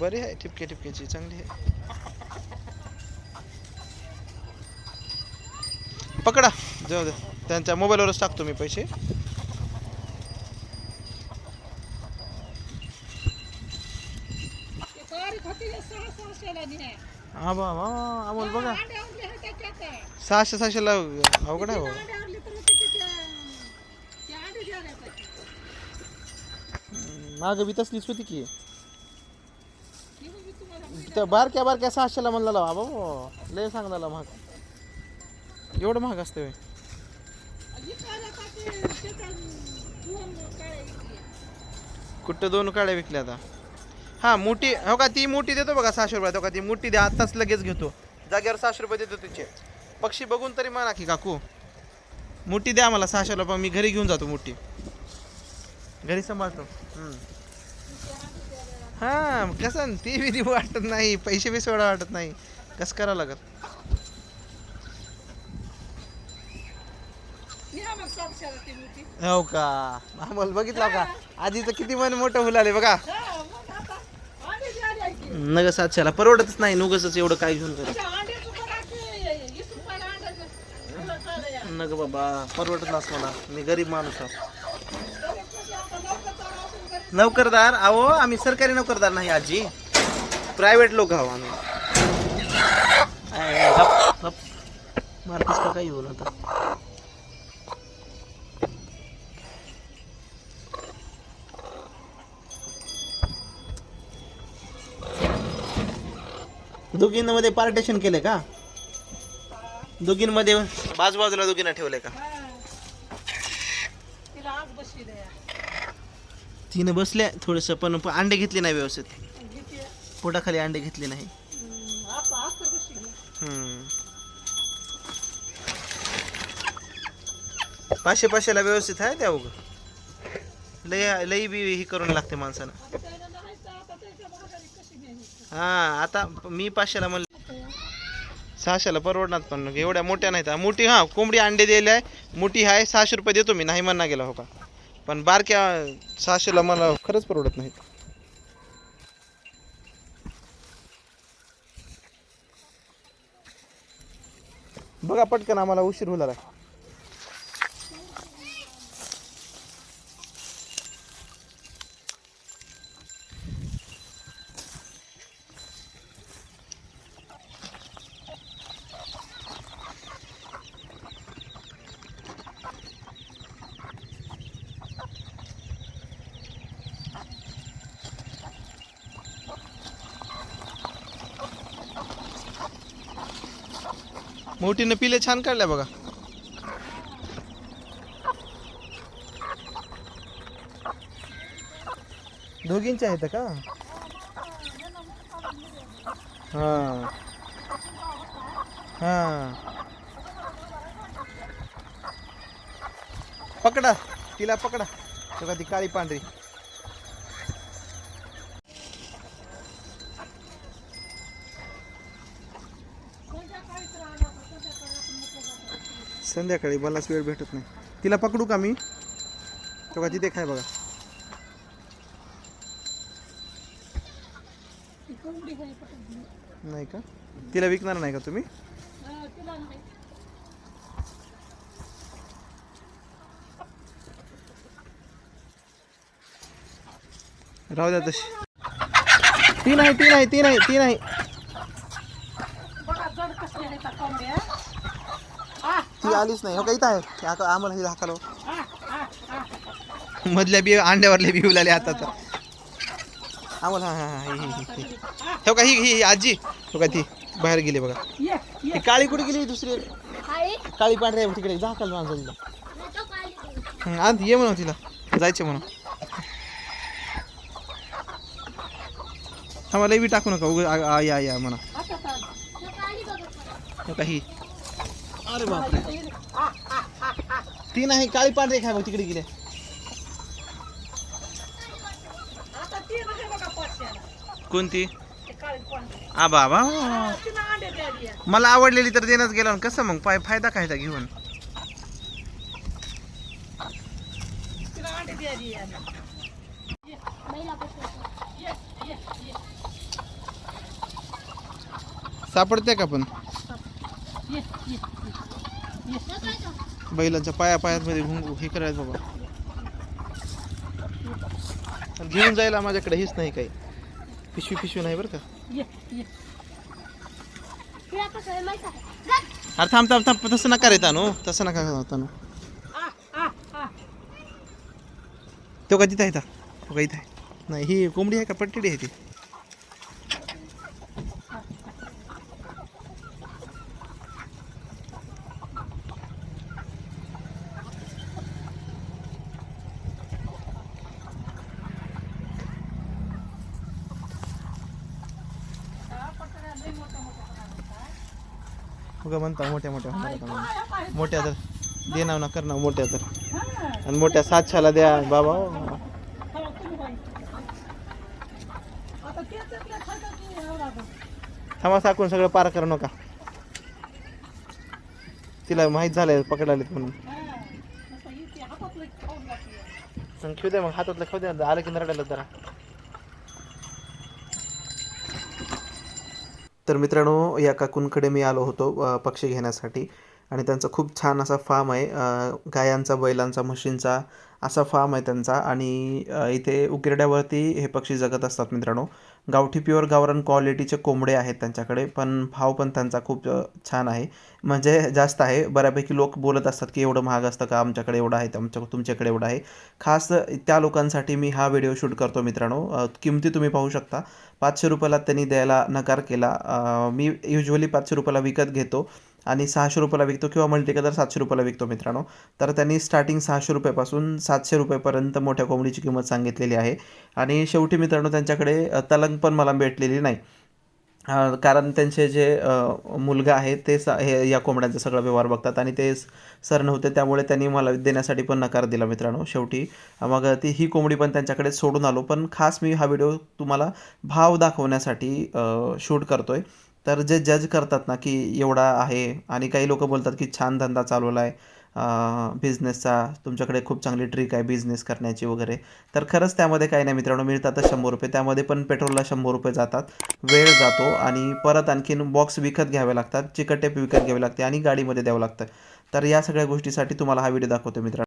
बरी आहे ठिपके ठिपक्याची चांगली आहे. पकडा. जाऊ दे. त्यांच्या मोबाईलवरच टाकतो मी पैसे. हे. हा बा अमोल बघा. सहाशे सहाशेला अवघड आहे बाबा पाहिजे. मागं बी तसलीच होती की. ही त्या बारक्या बारक्या सहाशेला म्हणला लावा बाबा. लय सांगला महाग. एवढं महाग असतं व्हय. कुठं दोन काड्या विकल्या आता? हा मोठी हो का ती मोठी देतो बघा सहाशे रुपयात हो का ती मोठी द्या आत्ताच लगेच घेतो. जागेवर सहाशे रुपये देतो तिचे. पक्षी बघून तरी म्हणा की काकू मोठी द्या मला सहाशे रुपये मी घरी घेऊन जातो मोठी. घरी सांभाळतो. हम्म. हा कसं ती बी देऊ वाटत नाही पैसे बी सोडा वाटत नाही. कसं करावं लागत हो का? आम्हाला बघितला का? आजीचं किती मन मोठं फुलाले बघा. हा, मग नग सातशेला परवडतच नाही नुगच एवढं काय घेऊन नग बाबा परवडत नस मला. मी गरीब माणूस आहे तरी कधी आता नोकरदार असून घरी नोकरदार? अहो आम्ही सरकारी नोकरदार नाही आजी. प्रायव्हेट लोक आहो आम्ही. मारतीस का काय येऊन आता? दोघींमध्ये पार्टेशन केले का? दोघींमध्ये बाजूबाजूला दोघींना ठेवले का हा. तिला आज बसली द्या तिने बसल्या थोडंसं पण अंडे घेतले नाही व्यवस्थित. पोटाखाली अंडे घेतले नाही. हम्म. पाचशे पाचशेला व्यवस्थित आहे त्या उग. लय लई बी ही करून लागते माणसानं. आता हा आता मी पाचशेला म्हणलं. सहाशेला परवडणार पण एवढ्या मोठ्या नाहीत. हा, मोठी हा कोंबडी अंडे दिले आहे. मोठी आहे सहाशे रुपये देतो मी. नाही म्हणणार गेला हो का? पण बारक्या सहाशेला मला खरंच परवडत नाहीत बघा पटकन आम्हाला उशीर होणार आहे मोठीनं पिले छान काढल्या बघा. दोघींच्या आहेत का? हा. हा. पकडा, तिला पकडा. बघा ती काळी पांढरी. संध्याकाळी मलाच वेळ भेटत नाही. तिला पकडू का मी? तो तिथे खाय बघा. नाही का? तिला विकणार नाही का तुम्ही? राहू द्या तशी. ती नाही ती नाही ती नाही ती नाही बघा जड कसल्या आहेत त्या कोंबड्या. आ, ती आलीच नाही. हो का इथं आहे? आता आम्हाला हे आ. मधल्या बी अंड्यावरले बी उलाले आता तर आम्हाला हा हा ही ही ही. हो का ही ही आजी. हो का ती बाहेर गेली बघा. काळी कुठे गेली दुसरी? काळी? पांढरी आहे तिकडे. जा काल माणसं तिला हं, आण ये म्हणा तिला. जायचे म्हणा आम्हाला बी टाकू नका. उग या या म्हणा. आता चाल. हो का ही. अरे बापरे. ती नाही काळी पांढरी खाय बघ तिकडे गेले आता ती नाही बघा पाचशेला. कोणती ते काळी कोंबडी. आ बाबा. मला आवडलेली तर देणंच गेला ना कसं मग पाय फायदा काय त्या घेऊन. सापडते का पण बैलांच्या पाया पायामध्ये घुंगू हे करायचं बाबा. घेऊन जायला माझ्याकडे हेच नाही काही. पिशवी पिशवी नाही बरं का? ये ये. अरे थांब थांब थांब तसं नका रे तानू. तसं नका तानू. आ आ आ. तो का तिथं आहे का तो का इथं आहे? नाही ही कोंबडी आहे का? पट्टिडी आहे ती? बघा म्हणता मोठ्या मोठ्या. मोठ्या तर. दे नाव ना कर ना मोठ्या तर. आणि मोठ्या सातशाला द्या बाबा. हो. थांबा साकून सगळं पार करू नका. तिला माहीत झालंय पकडालेत म्हणून. हा. मग खेळू दे मग हातातलं खाऊ दे आलं की नरडायला जरा. तर मित्रांनो या काकूंकडे मी आलो होतो पक्षी घेण्यासाठी. आणि त्यांचा खूप छान असा फार्म आहे. गायांचा बैलांचा म्हशींचा असा फार्म आहे त्यांचा. आणि इथे उकिरड्यावरती हे पक्षी जगत असतात मित्रांनो. गावठी प्युअर गावरान क्वालिटीचे कोंबडे आहेत त्यांच्याकडे. पण भाव पण त्यांचा खूप छान आहे. म्हणजे जास्त आहे. बऱ्यापैकी लोक बोलत असतात की एवढं महाग असतं का? आमच्याकडे एवढं आहे आमच्या तुमच्याकडे एवढं आहे. खास त्या लोकांसाठी मी हा व्हिडिओ शूट करतो मित्रांनो. किमती तुम्ही पाहू शकता. पाचशे रुपयाला त्यांनी द्यायला नकार केला. मी युजली पाचशे रुपयाला विकत घेतो. आणि सहाशे रुपयाला विकतो किंवा मल्टी कलर सातशे रुपयाला विकतो मित्रांनो. तर त्यांनी स्टार्टिंग सहाशे रुपयापासून सातशे रुपयेपर्यंत मोठ्या कोंबडीची किंमत सांगितलेली आहे. आणि शेवटी मित्रांनो त्यांच्याकडे तलंग पण मला भेटलेली नाही. कारण त्यांचे जे मुलगा आहे ते स हे या कोंबड्यांचा सगळा व्यवहार बघतात आणि ते सर नव्हते त्यामुळे त्यांनी मला देण्यासाठी पण नकार दिला मित्रांनो शेवटी. मग ती ही कोंबडी पण त्यांच्याकडे सोडून आलो पण खास मी हा व्हिडिओ तुम्हाला भाव दाखवण्यासाठी शूट करतो आहे तर जे जज करतात ना की एवढा आहे आणि काही लोक बोलतात की छान धंदा चालवला आहे बिझनेसचा तुमच्याकडे खूप चांगली ट्रिक आहे बिझनेस करण्याची वगैरे. तर खरंच त्यामध्ये काही नाही मित्रांनो मिळतातच शंभर रुपये. त्यामध्ये पण पेट्रोलला शंभर रुपये जातात. वेळ जातो आणि परत आणखीन बॉक्स विकत घ्यावे लागतात. चिकट टेप विकत घ्यावे लागते आणि गाडीमध्ये द्यावं लागतं. तर या सगळ्या गोष्टीसाठी तुम्हाला हा व्हिडिओ दाखवतो मित्रांनो.